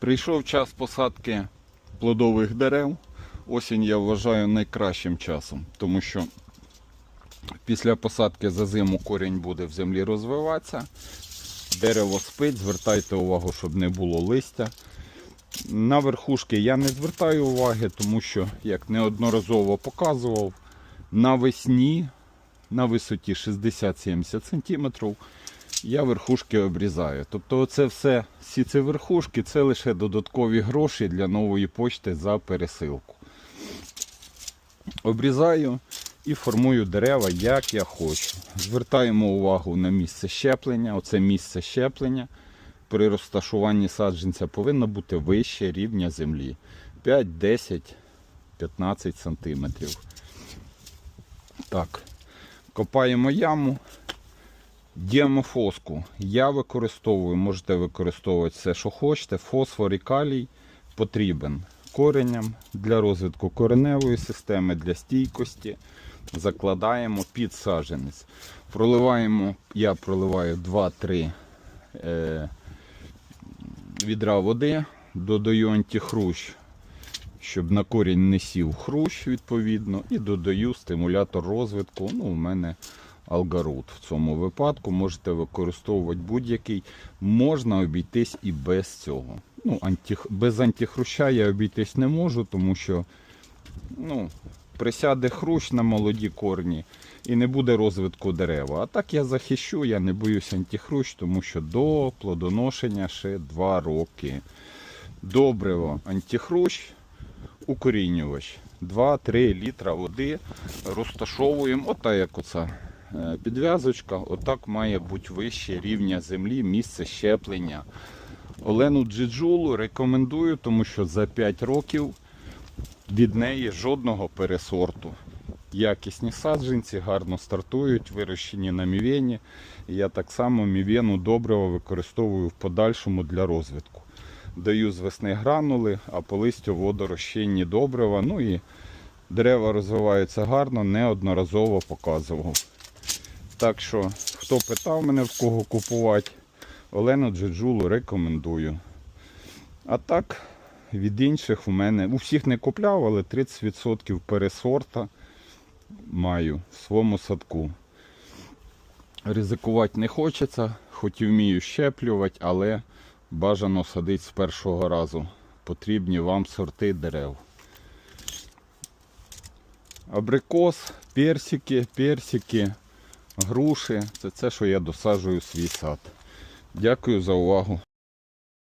Прийшов час посадки плодових дерев. Осінь я вважаю найкращим часом, тому що після посадки за зиму корінь буде в землі розвиватися. Дерево спить, звертайте увагу, щоб не було листя. На верхушки я не звертаю уваги, тому що, як неодноразово показував, навесні на висоті 60-70 см я верхушки обрізаю. Тобто оце все, всі ці верхушки, це лише додаткові гроші для нової почти за пересилку. Обрізаю і формую дерева, як я хочу. Звертаємо увагу на місце щеплення. Оце місце щеплення при розташуванні саджанця повинно бути вище рівня землі. 5, 10, 15 сантиметрів. Так, копаємо яму. Діамофоску я використовую, можете використовувати все, що хочете. Фосфор і калій потрібен кореням для розвитку кореневої системи, для стійкості. Закладаємо під саджанець. Проливаємо, я проливаю 2-3 е, відра води, додаю антихрущ, щоб на корінь не сів хрущ, відповідно, і додаю стимулятор розвитку. Ну, у мене алгарут. В цьому випадку можете використовувати будь-який. Можна обійтись і без цього. Ну, антих... Без антихруща я обійтись не можу, тому що ну, присяде хрущ на молоді корні і не буде розвитку дерева. А так я захищу, я не боюсь антихрущ, тому що до плодоношення ще 2 роки. Добриво антихрущ, укорінювач. 2-3 літра води розташовуємо, ота як оця е, підв'язочка, отак має бути вище рівня землі, місце щеплення. Олену Джиджулу рекомендую, тому що за 5 років від неї жодного пересорту. Якісні саджанці гарно стартують, вирощені на мівені. Я так само мівену добриво використовую в подальшому для розвитку. Даю з весни гранули, а по листю водорозчинні добрива. Ну і дерева розвиваються гарно, неодноразово показував. Так що, хто питав мене в кого купувати, Олену Джеджулу рекомендую. А так, від інших у мене, у всіх не купляв, але 30% пересорта маю в своєму садку. Ризикувати не хочеться, хоч і вмію щеплювати, але бажано садити з першого разу. Потрібні вам сорти дерев. Абрикос, персики, персики, груші це те, що я досаджую свій сад. Дякую за увагу.